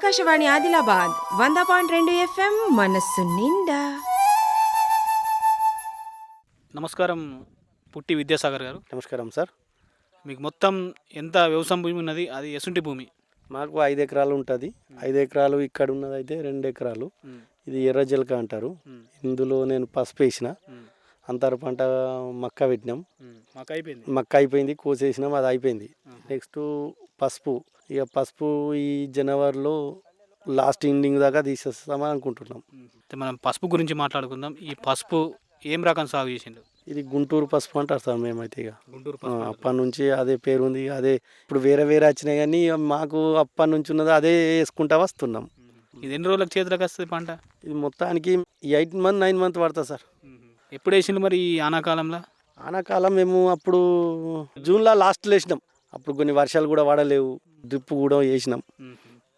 ఆకాశవాణి ఆదిలాబాద్ వంద పాయింట్ రెండు ఎఫ్ఎం మనస్సు నిండా. నమస్కారం పుట్టి విద్యాసాగర్ గారు. నమస్కారం సార్. మీకు మొత్తం ఎంత వ్యవసాయం భూమి ఉన్నది? అది ఎసుంటి భూమి. మాకు ఐదు ఎకరాలు ఉంటుంది. ఐదు ఎకరాలు ఇక్కడ ఉన్నది అయితే రెండు ఎకరాలు. ఇది ఎర్ర జలక అంటారు. ఇందులో నేను పసుపు వేసిన. అంతర పంట మక్క పెట్టినాం. మాకు అయిపోయింది. మక్క అయిపోయింది కోసేసినాం అది అయిపోయింది. నెక్స్ట్ పసుపు. ఇక పసుపు ఈ జనవరిలో లాస్ట్ ఎండింగ్ దాకా తీసేస్తామని అనుకుంటున్నాం. అయితే మనం పసుపు గురించి మాట్లాడుకుందాం. ఈ పసుపు ఏం రకం సాగు చేసిండు? ఇది గుంటూరు పసుపు అంటారు సార్ మేమైతే ఇక. గుంటూరు అప్పటి నుంచి అదే పేరు ఉంది. అదే ఇప్పుడు వేరే వేరే వచ్చినాయి కానీ మాకు అప్పటి నుంచి ఉన్నది అదే వేసుకుంటా వస్తున్నాం. ఇది ఎన్ని రోజులకు చేతులకు వస్తుంది పంట? ఇది మొత్తానికి ఎయిట్ మంత్ నైన్ మంత్ పడుతుంది సార్. ఎప్పుడు వేసిండు మరి ఈ ఆనాకాలంలో? ఆనాకాలం మేము అప్పుడు జూన్లో లాస్ట్లో వేసినాం. అప్పుడు కొన్ని వర్షాలు కూడా పడలేవు డ్రిప్ కూడా వేసినాం.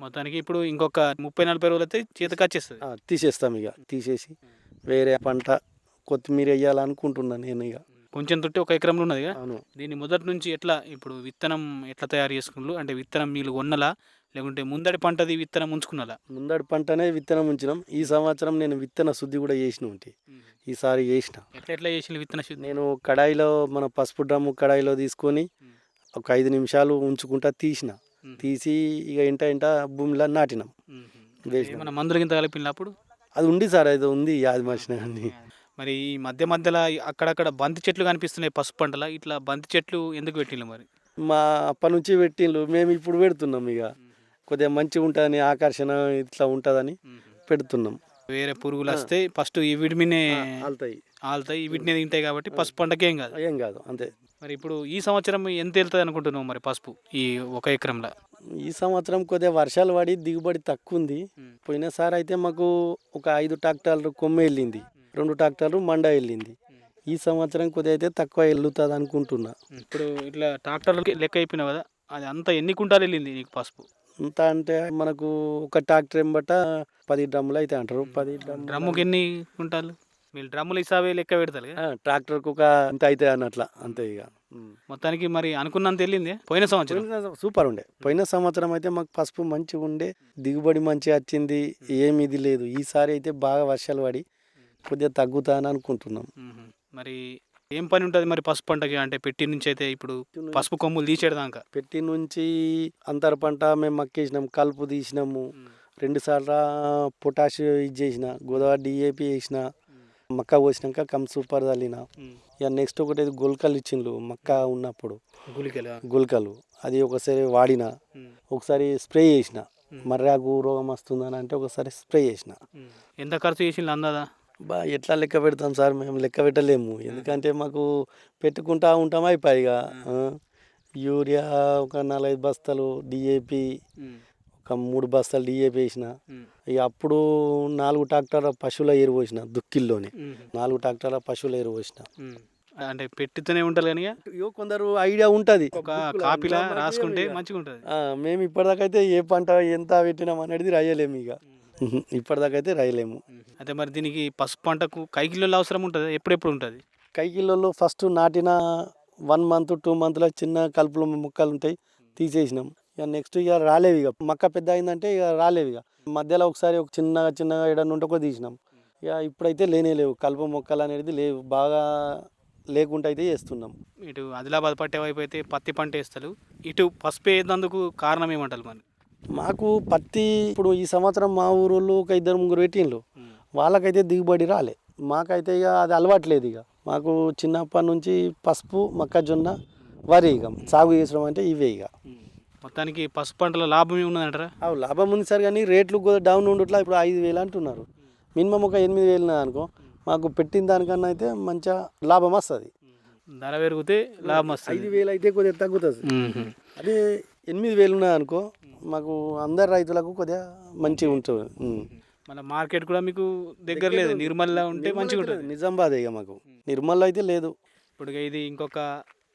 మొత్తానికి ఇప్పుడు ఇంకొక ముప్పై నలభై రోజులు అయితే చేతికి వచ్చేస్తుంది ఆ, తీసేస్తాం ఇక తీసేసి వేరే పంట కొత్తిమీర వేయాలనుకుంటున్నాను నేను ఇక. కొంచెం తొట్టి ఒక ఎకరంలో ఉన్నది అవును. దీన్ని మొదటి నుంచి ఎట్లా ఇప్పుడు విత్తనం ఎట్లా తయారు చేసుకున్నారు? అంటే విత్తనం మీరు కొన్నలా? లేకుంటే ముందడి పంటది విత్తనం ఉంచుకున్నలా? ముందడి పంటనే విత్తనం ఉంచినాం. ఈ సంవత్సరం నేను విత్తన శుద్ధి కూడా చేసిన ఉంటే. ఈసారి చేసిన. ఎట్లా ఎట్లా చేసిన విత్తన శుద్ధి? నేను కడాయిలో మన పసుపు డ్రమ్ము కడాయిలో తీసుకొని ఒక ఐదు నిమిషాలు ఉంచుకుంటా తీసిన. తీసి ఇక ఇంట ఇంట భూమిలో నాటినాం. వేసినాం. మన మందులు కింద కలిపిన అప్పుడు అది ఉంది సార్ అది ఉంది యాది కానీ మరి ఈ మధ్య మధ్యలో అక్కడక్కడ బంతి చెట్లు కనిపిస్తున్నాయి పసుపు పంటల. ఇట్లా బంతి చెట్లు ఎందుకు పెట్టిండ్రు మరి? మా అప్పటి నుంచి పెట్టిండ్రు మేము ఇప్పుడు పెడుతున్నాం ఇక. కొద్దిగా మంచిగా ఉంటుందని ఆకర్షణ ఇట్లా ఉంటుందని పెడుతున్నాం. వేరే పురుగులు వస్తే ఫస్ట్ ఈ వెళ్తాయి ఆలుతాయి. ఈ వీటిని తింటాయి కాబట్టి పసుపు పంటకి ఏం కాదు. ఏం కాదు అంతే. మరి ఇప్పుడు ఈ సంవత్సరం ఎంత వెళ్తుంది అనుకుంటున్నావు మరి పసుపు ఈ ఒక ఎకరంలో? ఈ సంవత్సరం కొద్దిగా వర్షాలు పడి దిగుబడి తక్కువ ఉంది పోయినసారి అయితే మాకు ఒక ఐదు ట్రాక్టర్లు కొమ్మ వెళ్ళింది. రెండు ట్రాక్టర్లు మండ వెళ్ళింది. ఈ సంవత్సరం కొద్దిగా అయితే తక్కువ వెళ్తుంది అనుకుంటున్నా. ఇప్పుడు ఇట్లా ట్రాక్టర్లకి లెక్క అయిపోయినావు కదా అది అంతా ఎన్ని కుంటాలు వెళ్ళింది నీకు పసుపు? ఎంత అంటే మనకు ఒక ట్రాక్టర్ ఎంబట పది డ్రమ్ములు అయితే అంటారు. పది డ్రమ్ములు డ్రమ్ముకి ఎన్ని కుంటాలు? మీరు డ్రమ్ములు ఇసావే లెక్క పెడతారు ట్రాక్టర్కి ఒక ఇంత అయితే అన్నట్ల అంతే ఇక. మొత్తానికి మరి అనుకున్నంత వెళ్ళింది పోయిన సంవత్సరం. సూపర్ ఉండే. పోయిన సంవత్సరం అయితే మాకు పసుపు మంచిగా ఉండే దిగుబడి మంచిగా వచ్చింది ఏమి ఇది లేదు. ఈసారి అయితే బాగా వర్షాలు పడి కొద్దిగా తగ్గుతా అని అనుకుంటున్నాం. మరి ఏం పని ఉంటుంది మరి పసుపు పంటకి? అంటే పెట్టి నుంచి అయితే ఇప్పుడు పసుపు కొమ్ములు తీసేదాకా పెట్టి నుంచి అంతర పంట మేము మక్కేసినాం కలుపు తీసినాము. రెండు సార్లు పొటాష్ ఇది చేసిన గోదావరి డిఏపి వేసిన మక్క పోసినాక కమ్ సూపర్ చల్లిన ఇక నెక్స్ట్ ఒకటి గుల్కలు ఇచ్చిండ్రు మక్క ఉన్నప్పుడు. గులికలు? అది ఒకసారి వాడిన. ఒకసారి స్ప్రే చేసిన. మర్రాకు రోగం వస్తుందని అంటే ఒకసారి స్ప్రే చేసిన. ఎంత ఖర్చు చేసింది అందాదా? బా ఎట్లా లెక్క పెడతాం సార్? మేము లెక్క పెట్టలేము. ఎందుకంటే మాకు పెట్టుకుంటా ఉంటాం అయిపోయిగా యూరియా ఒక నాలుగైదు బస్తాలు డిఏపి ఒక మూడు బస్తాలు డిఏపి వేసిన. ఇక అప్పుడు నాలుగు ట్రాక్టర్ల పశువుల ఎరువు పోసిన దుక్కిల్లోనే. నాలుగు ట్రాక్టర్ల పశువుల ఎరువు పోసిన. అంటే పెట్టితేనే ఉంటుంది కానీ ఇక? ఇగో కొందరు ఐడియా ఉంటుంది. ఒక కాపీలా రాసుకుంటే మంచిగా ఉంటుంది మేము ఇప్పటిదాకా అయితే ఏ పంట ఎంత పెట్టినాం అనేది రాయలేము ఇక. ఇప్పటిదాకా అయితే రాయలేము. అయితే మరి దీనికి పసుపు పంటకు కైకిల్లో అవసరం ఉంటుంది? ఎప్పుడెప్పుడు ఉంటుంది? కైకిలలో ఫస్ట్ నాటిన వన్ మంత్ టూ మంత్లో చిన్న కలుపులు మొక్కలు ఉంటాయి తీసేసినాం. ఇక నెక్స్ట్ ఇక రాలేవు ఇక. మక్క పెద్ద అయిందంటే ఇక రాలేవు ఇక. మధ్యలో ఒకసారి ఒక చిన్నగా చిన్నగా ఏడన్నా ఉంటే ఒక తీసినాం. ఇక ఇప్పుడైతే లేనే లేవు. కలుపు మొక్కలు అనేది లేవు. బాగా లేకుండా అయితే చేస్తున్నాం. ఇటు ఆదిలాబాద్ పట్టే వైపు అయితే పత్తి పంట వేస్తారు ఇటు పసుపు వేసినందుకు కారణం ఏమంటారు మరి? మాకు పత్తి ఇప్పుడు ఈ సంవత్సరం మా ఊరోళ్ళు ఒక ఇద్దరు ముగ్గురు పెట్టిండ్రు వాళ్ళకైతే దిగుబడి రాలే. మాకైతే ఇక అది అలవాట్లేదు ఇక. మాకు చిన్నప్పటి నుంచి పసుపు మొక్కజొన్న వరి ఇక. సాగు చేసడం అంటే ఇవే ఇక. మొత్తానికి పసుపు పంటలో లాభం ఏమున్నదంటారా అవి లాభం ఉంది సార్ కానీ రేట్లు డౌన్ ఉండట్లా ఇప్పుడు ఐదు వేలు అంటున్నారు. మినిమం ఒక ఎనిమిది వేలు అనుకో మాకు పెట్టిన దానికన్నా అయితే మంచిగా లాభం వస్తుంది. ధర పెరిగితే లాభం ఐదు వస్తుంది వేలు అయితే కొద్దిగా తగ్గుతుంది. అదే ఎనిమిది వేలు ఉన్నాయి అనుకో మాకు అందరు రైతులకు కొద్దిగా మంచిగా ఉంటుంది. మళ్ళీ మార్కెట్ కూడా మీకు దగ్గర లేదు నిర్మల్లో ఉంటే మంచిగా ఉంటుంది. నిజామాబాద్ ఇక మాకు. నిర్మల్ అయితే లేదు. ఇప్పుడు ఇది ఇంకొక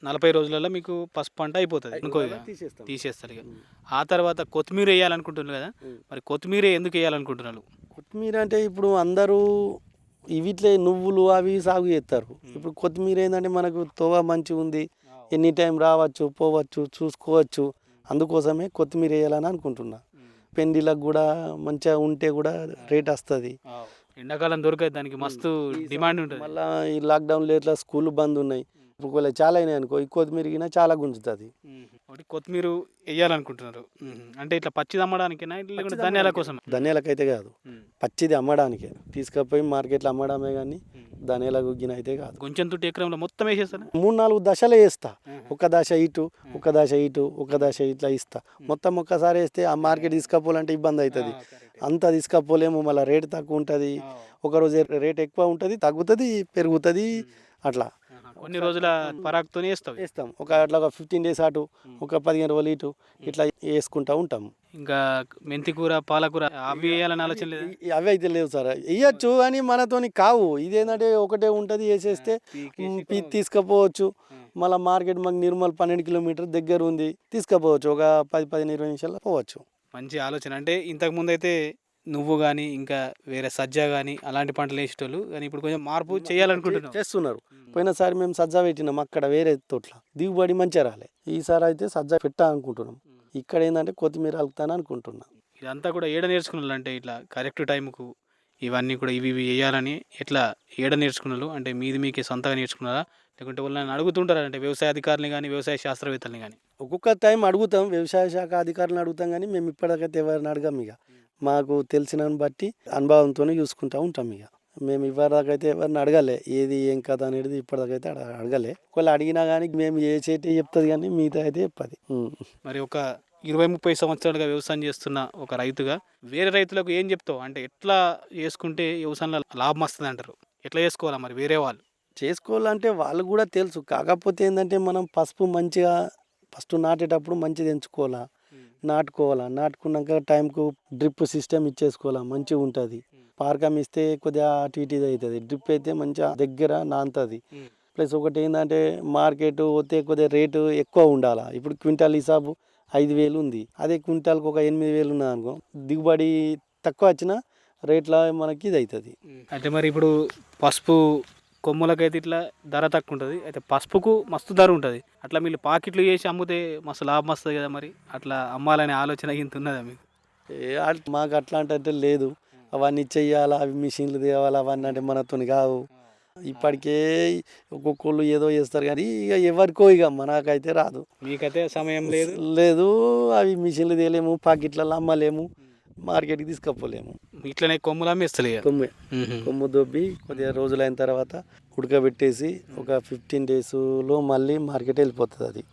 నలభై రోజులలో మీకు పసుపు పంట అయిపోతుంది ఇంకో ఇక తీసేస్తాం. తీసేస్తారు ఇక. ఆ తర్వాత కొత్తిమీర వేయాలనుకుంటున్నారు కదా మరి కొత్తిమీర ఎందుకు వేయాలనుకుంటున్నారు? కొత్తిమీర అంటే ఇప్పుడు అందరూ వీటిలో నువ్వులు అవి సాగు చేస్తారు. ఇప్పుడు కొత్తిమీర ఏంటంటే మనకు తోవ మంచిగా ఉంది ఎనీ టైం రావచ్చు పోవచ్చు చూసుకోవచ్చు. అందుకోసమే కొత్తిమీర వేయాలని అనుకుంటున్నా. పెండిలకు కూడా మంచిగా ఉంటే కూడా రేట్ వస్తుంది. ఎండాకాలం దొరకదు దానికి మస్తు డిమాండ్ ఉంటుంది. మళ్ళీ ఈ లాక్డౌన్లో ఇట్లా స్కూల్ బంద్ ఉన్నాయి ఒకవేళ చాలా అయినాయి అనుకో ఈ కొత్తిమీర గిన చాలా గుంజుతుంది. ఒకటి కొత్తిమీర వేయాలనుకుంటున్నారు. అంటే ఇట్లా పచ్చిది అమ్మడానికేనా లేకుంటే ధాన్యాల కోసం ధనియాలకైతే కాదు. పచ్చిది అమ్మడానికే. తీసుకుపోయి మార్కెట్లో అమ్మడమే కానీ ధనియాల గుగ్గిన అయితే కాదు. కొంచెం తుట్టి ఎకరంలో మొత్తం వేసేస్తాను? మూడు నాలుగు దశలే వేస్తా. ఒక దశ ఇటు ఒక దశ ఇటు ఒక దశ ఇట్లా ఇస్తా. మొత్తం ఒక్కసారి వేస్తే ఆ మార్కెట్ తీసుకపోవాలంటే ఇబ్బంది అవుతుంది అంత తీసుకపోలేము మళ్ళీ రేట్ తక్కువ ఉంటుంది. ఒకరోజు రేట్ ఎక్కువ ఉంటుంది తగ్గుతుంది పెరుగుతుంది అట్లా. కొన్ని రోజుల పరాకుతో వేస్తావు వేస్తాం ఒక అట్లా ఒక ఫిఫ్టీన్ డేస్ అటు ఒక పదిహేను రోజులు ఇటు ఇట్లా వేసుకుంటా ఉంటాం. ఇంకా మెంతి కూర పాలకూర అవి వేయాలని ఆలోచన లేదా? అవి అయితే లేవు సార్. వేయచ్చు అని మనతోని కావు. ఇదేంటంటే ఒకటే ఉంటుంది వేసేస్తే తీసుకుపోవచ్చు. మళ్ళీ మార్కెట్ మాకు నిర్మల్ పన్నెండు కిలోమీటర్ దగ్గర ఉంది. తీసుకుపోవచ్చు. ఒక పది పదిహేను ఇరవై నిమిషాల్లో పోవచ్చు. మంచి ఆలోచన. అంటే ఇంతకు ముందు అయితే నువ్వు కానీ ఇంకా వేరే సజ్జ కానీ అలాంటి పంటలు వేసేటోళ్ళు కానీ ఇప్పుడు కొంచెం మార్పు చేయాలనుకుంటున్నావు. చేస్తున్నారు. పోయినసారి మేము సజ్జా పెట్టినాం అక్కడ వేరే తోట్ల. దిగుబడి మంచిగా రాలే. ఈసారి అయితే సజ్జా పెట్టా అనుకుంటున్నాం. ఇక్కడ ఏంటంటే కొత్తిమీర అలుకుతాను అనుకుంటున్నాం. ఇదంతా కూడా ఏడ నేర్చుకున్నారు అంటే ఇట్లా కరెక్ట్ టైంకు ఇవన్నీ కూడా ఇవి ఇవి వేయాలని ఎట్లా ఏడ నేర్చుకున్నారు అంటే మీది మీకే సొంతంగా నేర్చుకున్నారా? లేకుంటే వాళ్ళని అడుగుతుంటారా? అంటే వ్యవసాయ అధికారులు కానీ వ్యవసాయ శాస్త్రవేత్తల్ని కానీ ఒక్కొక్క టైం అడుగుతాం వ్యవసాయ శాఖ అధికారులను అడుగుతాం కానీ మేము ఇప్పటికైతే ఎవరిని అడగాం ఇక. మాకు తెలిసిన బట్టి అనుభవంతోనే చూసుకుంటా ఉంటాం ఇక. మేము ఇప్పటిదాకైతే ఎవరిని అడగలే ఏది ఏం కథ అనేది ఇప్పటిదాకైతే అడ- అడగలే. ఒకవేళ అడిగినా కానీ మేము ఏ చేతి చెప్తుంది కానీ మిగతా అయితే చెప్పది. మరి ఒక ఇరవై ముప్పై సంవత్సరాలుగా వ్యవసాయం చేస్తున్న ఒక రైతుగా వేరే రైతులకు ఏం చెప్తావు? అంటే ఎట్లా చేసుకుంటే వ్యవసాయంలో లాభం వస్తుంది అంటారు? ఎట్లా చేసుకోవాలా మరి వేరే వాళ్ళు? చేసుకోవాలంటే వాళ్ళు కూడా తెలుసు. కాకపోతే ఏంటంటే మనం పసుపు మంచిగా ఫస్ట్ నాటేటప్పుడు మంచిది ఎంచుకోవాలా? నాటుకోవాలా? నాటుకున్నాక టైంకు డ్రిప్ సిస్టమ్ ఇచ్చేసుకోవాలా? మంచిగా ఉంటుంది. పార్కం ఇస్తే కొద్దిగా అటు ఇటు ఇది అవుతుంది డ్రిప్ అయితే మంచిగా దగ్గర నాంతుంది. ప్లస్ ఒకటి ఏంటంటే మార్కెట్ పోతే కొద్దిగా రేటు ఎక్కువ ఉండాలా? ఇప్పుడు క్వింటాల్ హిసాబు ఐదు వేలు ఉంది. అదే క్వింటాల్కి ఒక ఎనిమిది వేలు ఉన్నది అనుకో దిగుబడి తక్కువ వచ్చినా రేట్లో మనకి ఇది అవుతుంది అయితే మరి ఇప్పుడు పసుపు కొమ్ములకైతే ఇట్లా ధర తక్కువ ఉంటుంది అయితే పసుపుకు మస్తు ధర ఉంటుంది. అట్లా మీరు పాకెట్లు చేసి అమ్మితే మస్తు లాభం వస్తుంది కదా మరి? అట్లా అమ్మాలనే ఆలోచన ఇంత ఉన్నదా మీకు? మాకు అట్లాంటి అంటే లేదు. అవన్నీ చెయ్యాలా అవి మిషన్లు తేవాలా అవన్నీ అంటే మనతో కావు ఇప్పటికే ఒక్కొక్కళ్ళు ఏదో చేస్తారు కానీ ఇక ఎవరికో ఇక మనకైతే రాదు. మీకైతే సమయం లేదు. లేదు అవి మిషన్లు తేలేము పాకెట్లలో అమ్మలేము. మార్కెట్కి తీసుకపోలేము. ఇట్లనే కొమ్ములు అమ్మేస్తలే. కొమ్ము. మ్మ్. కొమ్ము దొబ్బి కొద్దిగా రోజులైన తర్వాత ఉడకబెట్టేసి ఒక ఫిఫ్టీన్ డేస్లో మళ్ళీ మార్కెట్ వెళ్ళిపోతుంది అది.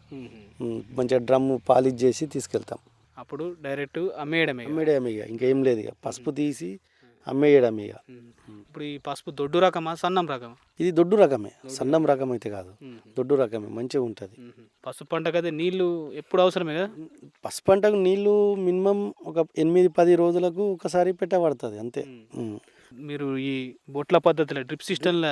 మంచిగా డ్రమ్ పాలిష్ చేసి తీసుకెళ్తాం. అప్పుడు డైరెక్ట్ అమ్మేయడమే ఇక. అమ్మేయడం ఇక. ఇంకేం లేదు ఇక. పసుపు తీసి అమ్మేయడం ఇక. ఇప్పుడు ఈ పసుపు దొడ్డు రకమా సన్నం రకమా? ఇది దొడ్డు రకమే. సన్నం రకం అయితే కాదు. దొడ్డు రకమే మంచిగా ఉంటుంది. పసుపు పంటకైతే నీళ్ళు ఎప్పుడు అవసరమే కదా? పసుపు పంటకు నీళ్ళు మినిమం ఒక ఎనిమిది పది రోజులకు ఒకసారి పెట్టబడుతుంది అంతే. మీరు ఈ బొట్ల పద్ధతిలో డ్రిప్ సిస్టంలో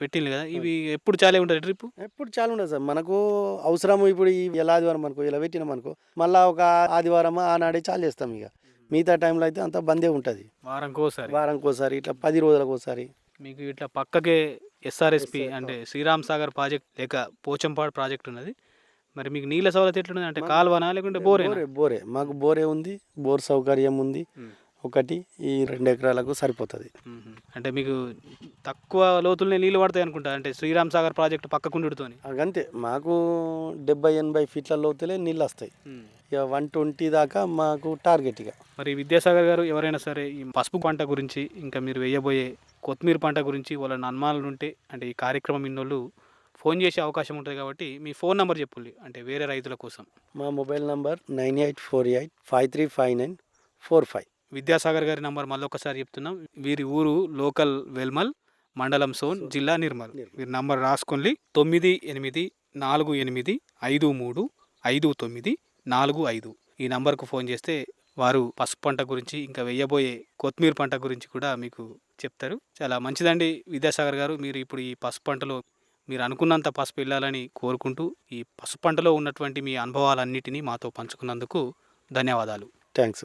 పెట్టింది కదా? ఇవి ఎప్పుడు చాలే ఉంటుంది డ్రిప్? ఎప్పుడు చాలా ఉండదు సార్. మనకు అవసరం ఇప్పుడు ఈ ఎలా ఆదివారం అనుకో ఇలా పెట్టినాం అనుకో మళ్ళీ ఒక ఆదివారం ఆనాడే చాలు చేస్తాం ఇక. మిగతా టైంలో అయితే అంతా బందే ఉంటుంది. వారంకి ఒకసారి వారానికి ఒకసారి ఇట్లా పది రోజులకు ఒకసారి మీకు ఇట్లా పక్కకే ఎస్ఆర్ఎస్పి అంటే శ్రీరామ్ సాగర్ ప్రాజెక్ట్ లేక పోచంపాడు ప్రాజెక్ట్ ఉన్నది. మరి మీకు నీళ్ళ సౌలభ్యం ఎట్లున్నది? అంటే కాలువనా లేకుంటే బోరే బోరే. మాకు బోరే ఉంది బోర్ సౌకర్యం ఉంది. ఒకటి ఈ రెండు ఎకరాలకు సరిపోతుంది. అంటే మీకు తక్కువ లోతుల్నే నీళ్ళు పడతాయి అనుకుంటా. అంటే శ్రీరామ్ సాగర్ ప్రాజెక్ట్ పక్కకుండుతోని అంతే. మాకు డెబ్బై ఎనభై ఫీట్ల లోతులే నీళ్ళు వస్తాయి ఇక వన్ ట్వంటీ దాకా మాకు టార్గెట్ ఇక మరి విద్యాసాగర్ గారు ఎవరైనా సరే ఈ పసుపు పంట గురించి ఇంకా మీరు వేయబోయే కొత్తిమీర పంట గురించి వాళ్ళ అనుమానాలు ఉంటే అంటే ఈ కార్యక్రమం ఇన్నోళ్ళు ఫోన్ చేసే అవకాశం ఉంటుంది కాబట్టి మీ ఫోన్ నెంబర్ చెప్పుల్లి అంటే వేరే రైతుల కోసం. మా mobile number nine eight four eight five three five nine four five. Vidyasagar garu number మళ్ళీ ఒకసారి చెప్తున్నాం. వీరి ఊరు లోకల్ వెల్మల్ మండలం సోన్ జిల్లా నిర్మల్. వీరి నంబర్ రాసుకోండి తొమ్మిది ఎనిమిది నాలుగు ఎనిమిది ఐదు మూడు ఐదు తొమ్మిది నాలుగు ఐదు. ఈ నంబర్కు ఫోన్ చేస్తే వారు పసుపు పంట గురించి ఇంకా వెయ్యబోయే కొత్తిమీర పంట గురించి కూడా మీకు చెప్తారు. చాలా మంచిదండి విద్యాసాగర్ గారు. మీరు ఇప్పుడు ఈ పసుపు పంటలో మీరు అనుకున్నంత పసుపు వెళ్ళాలని కోరుకుంటూ ఈ పసుపు పంటలో ఉన్నటువంటి మీ అనుభవాలన్నిటినీ మాతో పంచుకున్నందుకు ధన్యవాదాలు. థ్యాంక్స్